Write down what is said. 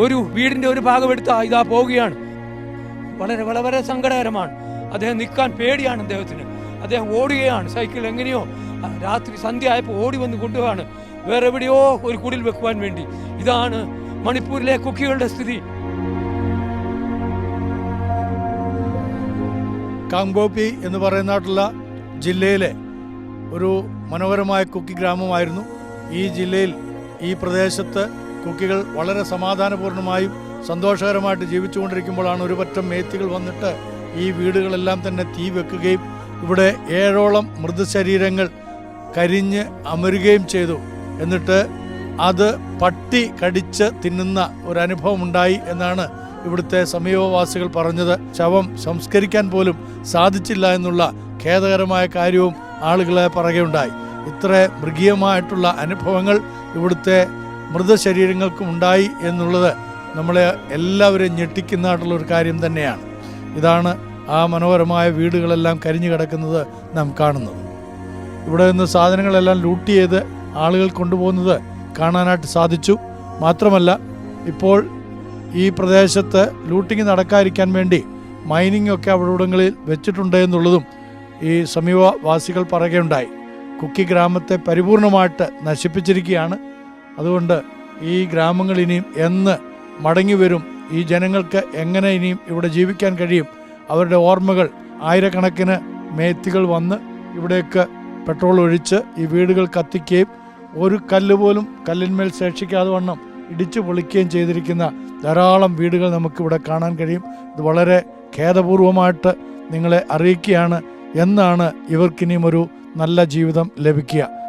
ഒരു വീടിന്റെ ഒരു ഭാഗം എടുത്ത് ഇതാ പോവുകയാണ്. വളരെ വളരെ സങ്കടകരമാണ്. അദ്ദേഹം നിൽക്കാൻ പേടിയാണ് അദ്ദേഹത്തിന്. അദ്ദേഹം ഓടുകയാണ്. സൈക്കിൾ എങ്ങനെയോ രാത്രി സന്ധ്യ ആയപ്പോൾ ഓടി വന്ന് കൊണ്ടുപോവാണ്. വേറെ എവിടെയോ ഒരു കുടിൽ വെക്കുവാൻ വേണ്ടി. ഇതാണ് മണിപ്പൂരിലെ കുക്കികളുടെ സ്ഥിതി. കാങ്ബോപ്പി എന്ന് പറയുന്നതായിട്ടുള്ള ജില്ലയിലെ ഒരു മനോഹരമായ കുക്കി ഗ്രാമമായിരുന്നു. ഈ ജില്ലയിൽ ഈ പ്രദേശത്ത് കുക്കികൾ വളരെ സമാധാനപൂർണമായും സന്തോഷകരമായിട്ട് ജീവിച്ചുകൊണ്ടിരിക്കുമ്പോഴാണ് ഒരു പറ്റം മേത്തികൾ വന്നിട്ട് ഈ വീടുകളെല്ലാം തന്നെ തീ വെക്കുകയും ഇവിടെ ഏഴോളം മൃതശരീരങ്ങൾ കരിഞ്ഞ് അമരുകയും ചെയ്തു. എന്നിട്ട് അത് പട്ടി കടിച്ച് തിന്നുന്ന ഒരു അനുഭവം ഉണ്ടായി എന്നാണ് ഇവിടുത്തെ സമീപവാസികൾ പറഞ്ഞത്. ശവം സംസ്കരിക്കാൻ പോലും സാധിച്ചില്ല എന്നുള്ള ഖേദകരമായ കാര്യവും ആളുകളെ പറയുകയുണ്ടായി. ഇത്ര മൃഗീയമായിട്ടുള്ള അനുഭവങ്ങൾ ഇവിടുത്തെ മൃതശരീരങ്ങൾക്കും ഉണ്ടായി എന്നുള്ളത് നമ്മളെ എല്ലാവരെയും ഞെട്ടിക്കുന്നതായിട്ടുള്ള ഒരു കാര്യം തന്നെയാണ്. ഇതാണ് ആ മനോഹരമായ വീടുകളെല്ലാം കരിഞ്ഞു കിടക്കുന്നത് നാം കാണുന്നത്. ഇവിടെ നിന്ന് സാധനങ്ങളെല്ലാം ലൂട്ട് ചെയ്ത് ആളുകൾ കൊണ്ടുപോകുന്നത് കാണാനായിട്ട് സാധിച്ചു. മാത്രമല്ല ഇപ്പോൾ ഈ പ്രദേശത്ത് ലൂട്ടിങ് നടക്കാതിരിക്കാൻ വേണ്ടി മൈനിങ് ഒക്കെ അവിടെവിടങ്ങളിൽ വെച്ചിട്ടുണ്ട് എന്നുള്ളതും ഈ സമീപവാസികൾ പറയുകയുണ്ടായി. കുക്കി ഗ്രാമത്തെ പരിപൂർണമായിട്ട് നശിപ്പിച്ചിരിക്കുകയാണ്. അതുകൊണ്ട് ഈ ഗ്രാമങ്ങൾ ഇനിയും എന്ന് മടങ്ങി വരും. ഈ ജനങ്ങൾക്ക് എങ്ങനെ ഇനിയും ഇവിടെ ജീവിക്കാൻ കഴിയും? അവരുടെ ഓർമ്മകൾ ആയിരക്കണക്കിന് മേത്തികൾ വന്ന് ഇവിടേക്ക് പെട്രോൾ ഒഴിച്ച് ഈ വീടുകൾ കത്തിക്കുകയും ഒരു കല്ല് പോലും കല്ലിന്മേൽ ശേഷിക്കാതെ വണ്ണം ഇടിച്ചു പൊളിക്കുകയും ചെയ്തിരിക്കുന്ന ധാരാളം വീടുകൾ നമുക്കിവിടെ കാണാൻ കഴിയും. ഇത് വളരെ ഖേദപൂർവമായിട്ട് നിങ്ങളെ അറിയിക്കുകയാണ് എന്നാണ് ഇവർക്കിനിയും ഒരു നല്ല ജീവിതം ലഭിക്കുക.